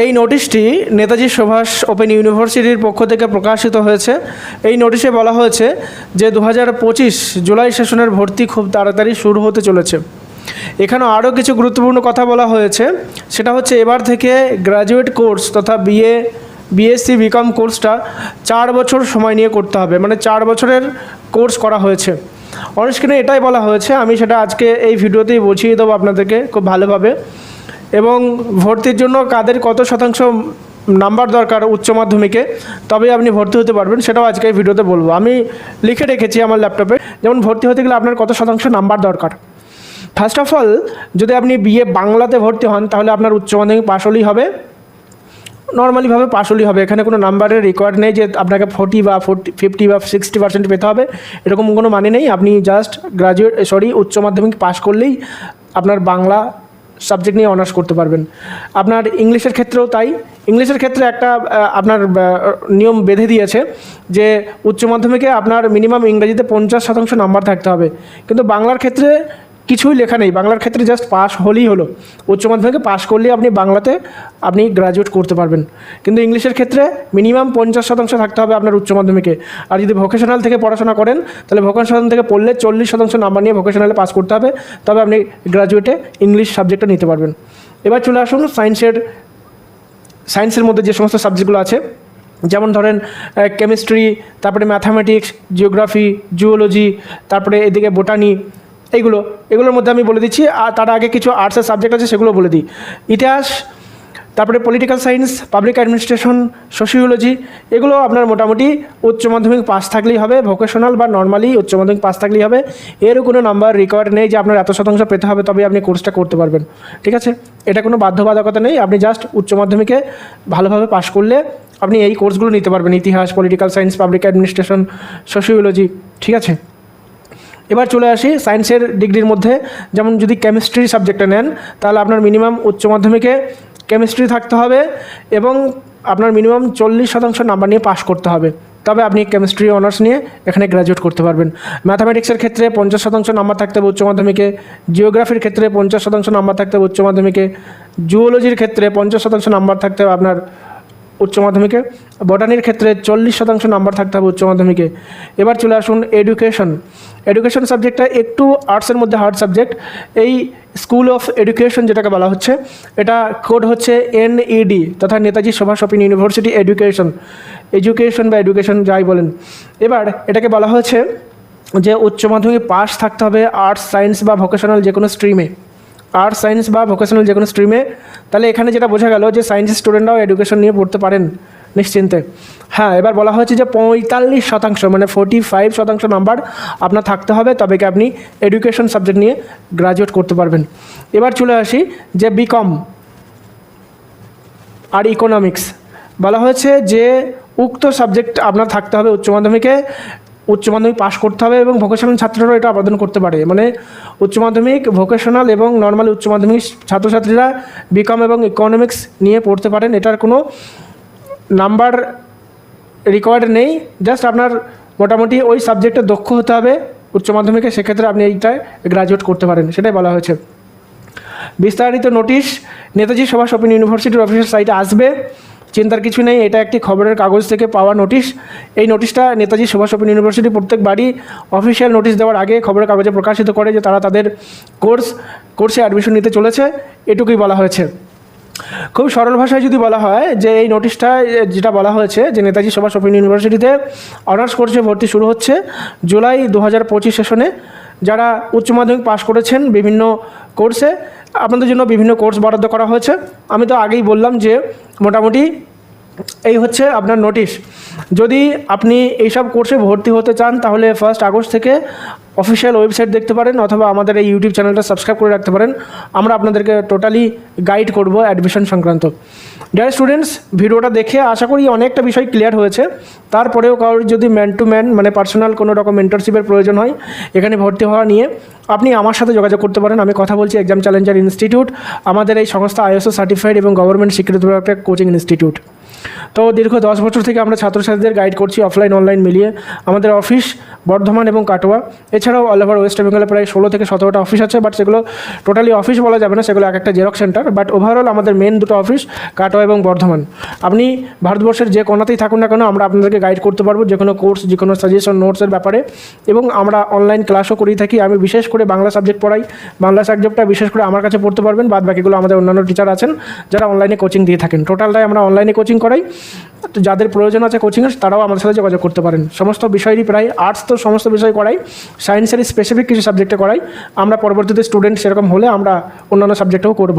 এই নোটিশটি নেতাজি সুভাষ ওপেন ইউনিভার্সিটির পক্ষ থেকে প্রকাশিত হয়েছে। এই নোটিশে বলা হয়েছে যে দু হাজার পঁচিশ জুলাই সেশনের ভর্তি খুব তাড়াতাড়ি শুরু হতে চলেছে। এখানে আরও কিছু গুরুত্বপূর্ণ কথা বলা হয়েছে। সেটা হচ্ছে এবার থেকে গ্র্যাজুয়েট কোর্স তথা বিএ, বিএসসি বিকম কোর্সটা চার বছর সময় নিয়ে করতে হবে। মানে চার বছরের কোর্স করা হয়েছে। অনেক এটাই বলা হয়েছে। আমি সেটা আজকে এই ভিডিওতেই বুঝিয়ে দেবো আপনাদেরকে খুব ভালোভাবে। এবং ভর্তির জন্য কাদের কত শতাংশ নাম্বার দরকার উচ্চ মাধ্যমিকে, তবেই আপনি ভর্তি হতে পারবেন, সেটাও আজকে এই ভিডিওতে বলব। আমি লিখে রেখেছি আমার ল্যাপটপে, যেমন ভর্তি হতে গেলে আপনার কত শতাংশ নাম্বার দরকার। ফার্স্ট অফ অল যদি আপনি বিএ বাংলাতে ভর্তি হন, তাহলে আপনার উচ্চ মাধ্যমিক পাশ হলেই হবে। নর্মালিভাবে পাশ হলেই হবে, এখানে কোনো নাম্বারের রেকর্ড নেই যে আপনাকে ফোর্টি বা ফোর্টি ফিফটি বা সিক্সটি পার্সেন্ট পেতে হবে, এরকম কোনো মানে নেই। আপনি জাস্ট গ্রাজুয়েট সরি উচ্চ মাধ্যমিক পাশ করলেই আপনার বাংলা সাবজেক্ট নিয়ে অনার্স করতে পারবেন। আপনার ইংলিশের ক্ষেত্রেও তাই। ইংলিশের ক্ষেত্রে একটা আপনার নিয়ম বেঁধে দিয়েছে যে উচ্চ মাধ্যমিকে আপনার মিনিমাম ইংরাজিতে পঞ্চাশ শতাংশ নাম্বার থাকতে হবে। কিন্তু বাংলার ক্ষেত্রে কিছুই লেখা নেই। বাংলার ক্ষেত্রে জাস্ট পাস হলেই হলো। উচ্চ মাধ্যমিকে পাস করলেই আপনি বাংলাতে আপনি গ্রাজুয়েট করতে পারবেন। কিন্তু ইংলিশের ক্ষেত্রে মিনিমাম পঞ্চাশ শতাংশ থাকতে হবে আপনার উচ্চ মাধ্যমিকে। আর যদি ভোকেশনাল থেকে পড়াশোনা করেন, তাহলে ভোকেশনাল থেকে পড়লে চল্লিশ শতাংশ নাম্বার নিয়ে ভোকেশনালে পাস করতে হবে। তবে আপনি গ্রাজুয়েটে ইংলিশ সাবজেক্টটা নিতে পারবেন। এবার চলে আসুন সায়েন্সের সায়েন্সের মধ্যে যে সমস্ত সাবজেক্টগুলো আছে, যেমন ধরেন কেমিস্ট্রি তারপরে ম্যাথামেটিক্স জিওগ্রাফি জুওলজি তারপরে এদিকে বোটানি এইগুলো, এগুলোর মধ্যে আমি বলে দিচ্ছি, আর তার আগে কিছু আর্টসের সাবজেক্ট আছে, সেগুলো বলে দিই। ইতিহাস, তারপরে political science public administration sociology এগুলো আপনার মোটামুটি উচ্চ মাধ্যমিক পাস থাকলেই হবে ভোকেশনাল বা নর্মালি উচ্চ মাধ্যমিক পাস থাকলেই হবে। এরও কোনো নাম্বার রিকোয়ার্ড নেই যে আপনার এত শতাংশ পেতে হবে তবে আপনি কোর্সটা করতে পারবেন। ঠিক আছে? এটা কোনো বাধ্যবাধকতা নেই, আপনি জাস্ট উচ্চ মাধ্যমিকে ভালোভাবে পাস করলে আপনি এই কোর্সগুলো নিতে পারবেন, ইতিহাস political science public administration sociology ঠিক আছে? এবার চলে আসি সায়েন্সের ডিগ্রির মধ্যে। যেমন যদি কেমিস্ট্রি সাবজেক্টটা নেন, তাহলে আপনার মিনিমাম উচ্চ মাধ্যমিকে কেমিস্ট্রি থাকতে হবে এবং আপনার মিনিমাম চল্লিশ শতাংশ নাম্বার নিয়ে পাশ করতে হবে। তবে আপনি কেমিস্ট্রি অনার্স নিয়ে এখানে গ্র্যাজুয়েট করতে পারবেন। ম্যাথামেটিক্সের ক্ষেত্রে পঞ্চাশ শতাংশ নাম্বার থাকতে হবে উচ্চ মাধ্যমিকে জিওগ্রাফির ক্ষেত্রে পঞ্চাশ শতাংশ নাম্বার থাকতে হবে উচ্চ মাধ্যমিকে জুওলজির ক্ষেত্রে পঞ্চাশ শতাংশ নাম্বার থাকতে হবে আপনার উচ্চ মাধ্যমিকে। বটানির ক্ষেত্রে চল্লিশ শতাংশ নাম্বার থাকতে হবে উচ্চ মাধ্যমিকে। এবার চলে আসুন এডুকেশন। এডুকেশন সাবজেক্টটা একটু আর্টসের মধ্যে হার্ড সাবজেক্ট এই স্কুল অফ এডুকেশন যেটাকে বলা হচ্ছে, এটা কোড হচ্ছে এনইডি তথা Netaji Subhas open university education. Education বা এডুকেশন যাই বলেন। এবার এটাকে বলা হয়েছে যে উচ্চ মাধ্যমিক পাস থাকতে হবে আর্টস সায়েন্স বা ভোকেশনাল যে কোনো স্ট্রিমে আর্টস সায়েন্স বা ভোকেশনাল যে কোনো স্ট্রিমে তাহলে এখানে যেটা বোঝা গেল যে সায়েন্সের স্টুডেন্টরাও এডুকেশন নিয়ে পড়তে পারেন নিশ্চিন্তে। হ্যাঁ এবার বলা হয়েছে যে পঁয়তাল্লিশ শতাংশ মানে ফোর্টি ফাইভ শতাংশ নাম্বার আপনার থাকতে হবে তবে কি আপনি এডুকেশন সাবজেক্ট নিয়ে গ্রাজুয়েট করতে পারবেন। এবার চলে আসি যে বিকম আর ইকোনমিক্স বলা হয়েছে যে উক্ত সাবজেক্ট আপনার থাকতে হবে উচ্চ মাধ্যমিকে উচ্চ মাধ্যমিক পাশ করতে হবে এবং ভোকেশনাল ছাত্ররাও এটা আবেদন করতে পারে। মানে উচ্চ মাধ্যমিক ভোকেশনাল এবং নর্মাল উচ্চ মাধ্যমিক ছাত্রছাত্রীরা বিকম এবং ইকোনমিক্স নিয়ে পড়তে পারেন। এটার কোনো নাম্বার রিকোয়ার্ড নেই। জাস্ট আপনার মোটামুটি ওই সাবজেক্টে দক্ষ হতে হবে উচ্চ মাধ্যমিকে। সেক্ষেত্রে আপনি এইটায় গ্রাজুয়েট করতে পারেন, সেটাই বলা হয়েছে। বিস্তারিত নোটিশ নেতাজি সুভাষ ওপেন ইউনিভার্সিটির অফিসিয়াল সাইটে আসবে। চিন্তার কিছু নেই, এটা একটি খবরের কাগজ থেকে পাওয়া নোটিশ। এই নোটিশটা নেতাজি সুভাষ ওপেন ইউনিভার্সিটি প্রত্যেক বাড়ি অফিসিয়াল নোটিশ দেওয়ার আগে খবরের কাগজে প্রকাশিত করে যে তারা তাদের কোর্স, কোর্সে অ্যাডমিশন নিতে চলেছে, এটুকুই বলা হয়েছে। খুব সরল ভাষায় যদি বলা হয় যে এই নোটিশটা যেটা বলা হয়েছে যে নেতাজি সুভাষ ওপেন ইউনিভার্সিটিতে অনার্স কোর্সে ভর্তি শুরু হচ্ছে জুলাই দু হাজার পঁচিশ সেশনে, যারা উচ্চ মাধ্যমিক পাশ করেছেন বিভিন্ন কোর্সে আপনাদের জন্য বিভিন্ন কোর্স বরাদ্দ করা হয়েছে। আমি তো আগেই বললাম যে মোটামুটি এই হচ্ছে আপনার নোটিশ যদি আপনি এইসব কোর্সে ভর্তি হতে চান, তাহলে ফার্স্ট আগস্ট থেকে অফিসিয়াল ওয়েবসাইট দেখতে পারেন, অথবা আমাদের এই ইউটিউব চ্যানেলটা সাবস্ক্রাইব করে রাখতে পারেন। আমরা আপনাদেরকে টোটালি গাইড করব অ্যাডমিশন সংক্রান্ত। ডিয়ার স্টুডেন্টস ভিডিওটা দেখে আশা করি অনেকটা বিষয় ক্লিয়ার হয়েছে। তারপরেও কারোর যদি ম্যান টু ম্যান মানে পার্সোনাল কোনো রকম মেন্টরশিপের প্রয়োজন হয়, এখানে ভর্তি হওয়া নিয়ে আপনি আমার সাথে যোগাযোগ করতে পারেন। আমি কথা বলছি এক্সাম চ্যালেঞ্জার ইনস্টিটিউট আমাদের এই সংস্থা আইএসও সার্টিফাইড এবং গভর্নমেন্ট স্বীকৃত একটা কোচিং ইনস্টিটিউট তো দীর্ঘ দশ বছর থেকে আমরা ছাত্রছাত্রীদের গাইড করছি অফলাইন অনলাইন মিলিয়ে। আমাদের অফিস বর্ধমান এবং কাটোয়া। এছাড়াও অল ওভার ওয়েস্ট বেঙ্গলে প্রায় ষোলো থেকে সতেরোটা অফিস আছে বাট সেগুলো টোটালি অফিস বলা যাবে না, সেগুলো এক একটা জেরক্স সেন্টার বাট ওভারঅল আমাদের মেন দুটো অফিস কাটোয়া এবং বর্ধমান। আপনি ভারতবর্ষের যে কোনাতেই থাকুন না কেন, আমরা আপনাদেরকে গাইড করতে পারব যে কোনো কোর্স যে কোনো সাজেশন নোটসের ব্যাপারে। এবং আমরা অনলাইন ক্লাসও করিয়ে থাকি। আমি বিশেষ করে বাংলা সাবজেক্ট পড়াই। বাংলা সাবজেক্টটা বিশেষ করে আমার কাছে পড়তে পারবেন বাদ বাকিগুলো আমাদের অন্যান্য টিচার আছেন, যারা অনলাইনে কোচিং দিয়ে থাকেন। টোটালটাই আমরা অনলাইনে কোচিং করাই। তো যাদের প্রয়োজন আছে কোচিংয়ের তারাও আমাদের সাথে যোগাযোগ করতে পারেন। সমস্ত বিষয়েরই প্রায় আর্টস তো সমস্ত বিষয় করাই। সায়েন্সের স্পেসিফিক কিছু সাবজেক্টে করাই। আমরা পরবর্তীতে স্টুডেন্ট সেরকম হলে আমরা অন্যান্য সাবজেক্টেও করব।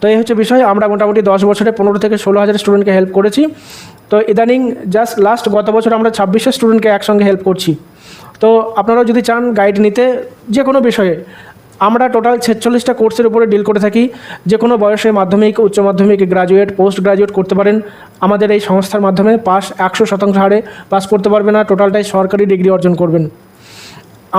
তো এই হচ্ছে বিষয়। আমরা মোটামুটি দশ বছরে পনেরো থেকে ষোলো হাজার স্টুডেন্টকে হেল্প করেছি। তো ইদানিং জাস্ট লাস্ট গত বছর আমরা ছাব্বিশশো স্টুডেন্টকে একসঙ্গে হেল্প করছি। তো আপনারাও যদি চান গাইড নিতে যে কোনো বিষয়ে। আমরা টোটাল ছেচল্লিশটা কোর্সের উপরে ডিল করে থাকি। যে কোনো বয়সে মাধ্যমিক, উচ্চ মাধ্যমিক গ্রাজুয়েট পোস্ট গ্রাজুয়েট করতে পারেন। আমাদের এই সংস্থার মাধ্যমে পাস একশো শতাংশ হারে পাস করতে পারবে না টোটালটাই সরকারি ডিগ্রি অর্জন করবেন।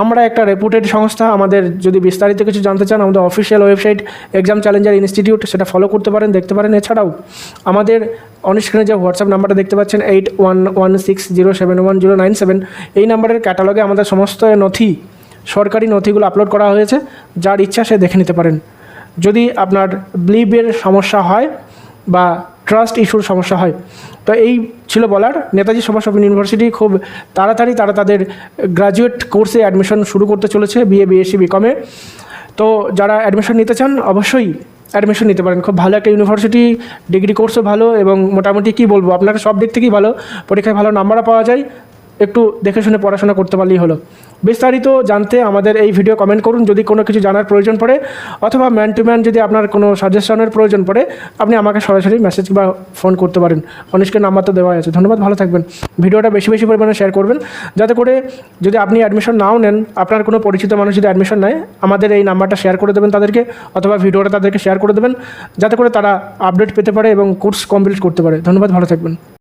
আমরা একটা রেপুটেড সংস্থা, আমাদের যদি বিস্তারিত কিছু জানতে চান, আমাদের official website exam challenger institute সেটা ফলো করতে পারেন, দেখতে পারেন। এছাড়াও আমাদের অনস্ক্রিনে যে হোয়াটসঅ্যাপ নাম্বারটা দেখতে পাচ্ছেন eight one one six zero seven one zero nine seven এই নাম্বারের ক্যাটালগে আমাদের সমস্ত নথি সরকারি নথিগুলো আপলোড করা হয়েছে, যার ইচ্ছা সে দেখে নিতে পারেন। যদি আপনার ব্লিবের সমস্যা হয় বা ট্রাস্ট ইস্যুর সমস্যা হয়, তো এই ছিল বলার। নেতাজি সুভাষ ওপেন ইউনিভার্সিটি খুব তাড়াতাড়ি তারা তাদের গ্রাজুয়েট কোর্সে অ্যাডমিশন শুরু করতে চলেছে বিএ বিএসসি বিকমে তো যারা অ্যাডমিশন নিতে চান, অবশ্যই অ্যাডমিশন নিতে পারেন। খুব ভালো একটা ইউনিভার্সিটি ডিগ্রি কোর্সও ভালো এবং মোটামুটি কী বলব আপনাকে সব দিক থেকেই ভালো। পরীক্ষায় ভালো নাম্বারও পাওয়া যায়। একটু দেখে শুনে পড়াশোনা করতে পারলেই হলো। বিস্তারিত জানতে আমাদের এই ভিডিও কমেন্ট করুন, যদি কোনো কিছু জানার প্রয়োজন পড়ে, অথবা ম্যান টু ম্যান যদি আপনার কোনো সাজেশনের প্রয়োজন পড়ে, আপনি আমাকে সরাসরি মেসেজ বা ফোন করতে পারেন। অনিষ্কের নাম্বার তো দেওয়া আছে। ধন্যবাদ, ভালো থাকবেন। ভিডিওটা বেশি বেশি পরিমাণে শেয়ার করবেন। যাতে করে যদি আপনি অ্যাডমিশন নাও নেন, আপনার কোনো পরিচিত মানুষ যদি অ্যাডমিশন নেয়, আমাদের এই নাম্বারটা শেয়ার করে দেবেন তাদেরকে, অথবা ভিডিওটা তাদেরকে শেয়ার করে দেবেন, যাতে করে তারা আপডেট পেতে পারে এবং কোর্স কমপ্লিট করতে পারে। ধন্যবাদ, ভালো থাকবেন।